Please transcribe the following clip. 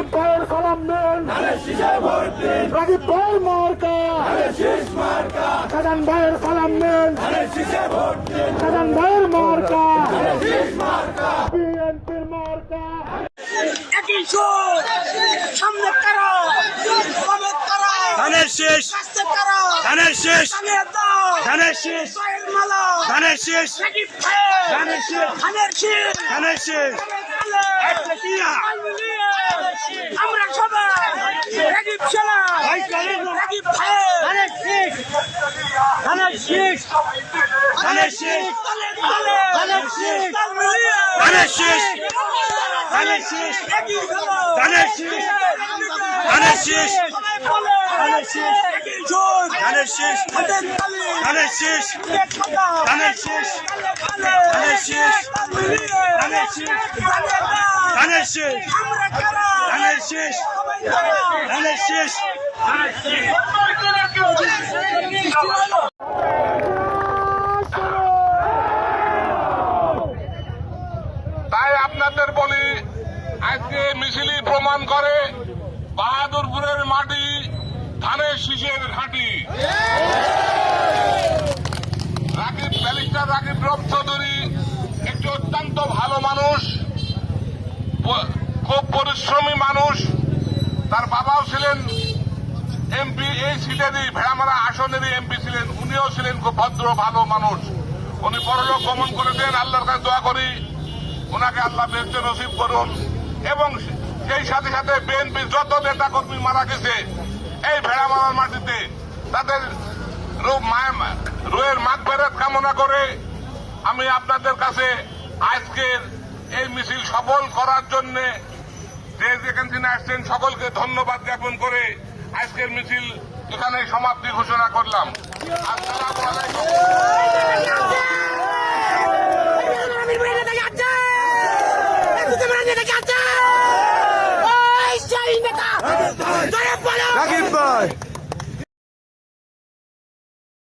রাগিব ভাইয়ের সালাম নেন রাগিব ভাই মার্কা খাদান ভাইয়ের সালাম নেন খাদান ভাইয়ের মার্কা বিএনপির মার্কা একই সুর সামনে কারা কবে কারা ধানের শেষ কাস্তে কারা ধানের শেষ ধানের দাও ধানের শেষ পায়ের মালা ধানের শেষ নাকি ফায়ে ধানের শেষ ধানের শীষ ধানের শেষ একটা টিয়া। আমরা সবাই রাগিব সেনা ফায়ে ধানের শীষ ধানের শীষ ধানের তালে ধানের শীষ ধানের শেষ ধানের শেষ ধানের শীষ ধানের শেষ ধানের শীষ ধানের শেষ ধানের শেষ ধানের শেষ ধানের শেষ ধানের শেষ ধানের শেষ তাই আপনাদের বলি, আজকে মিছিলই প্রমাণ করে বাহাদুরপুরের মাটি ধানের শীষের ঘাঁটি। রাকিব ব্যালিস্টার রাকিব রব চৌধুরী, একটি অত্যন্ত ভালো মানুষ। পরিশ্রমী মানুষ। তার বাবাও ছিলেন এমপি, এই সিটেরই ভেড়ামারা আসনেরই এমপি ছিলেন, উনিও ছিলেন খুব ভদ্র, ভালো মানুষ। উনি পরলোক গমন করেছেন আল্লাহর কাছে দোয়া করি ওনাকে আল্লাহ বেঁচে নসিব করুন। এবং সেই সাথে সাথে বিএনপির যত নেতা কর্মী মারা গেছে, এই ভেড়ামারার মাটিতে তাদের রুয়ের মাগ ফেরত কামনা করে আমি আপনাদের কাছে আজকের এই মিছিল সফল করার জন্যে যে যেখান থেকে আসছেন সকলকে ধন্যবাদ জ্ঞাপন করে আজকের মিছিল এখানে সমাপ্তি ঘোষণা করলাম। আসসালামু আলাইকুম। নেতা রাকিব ভাই।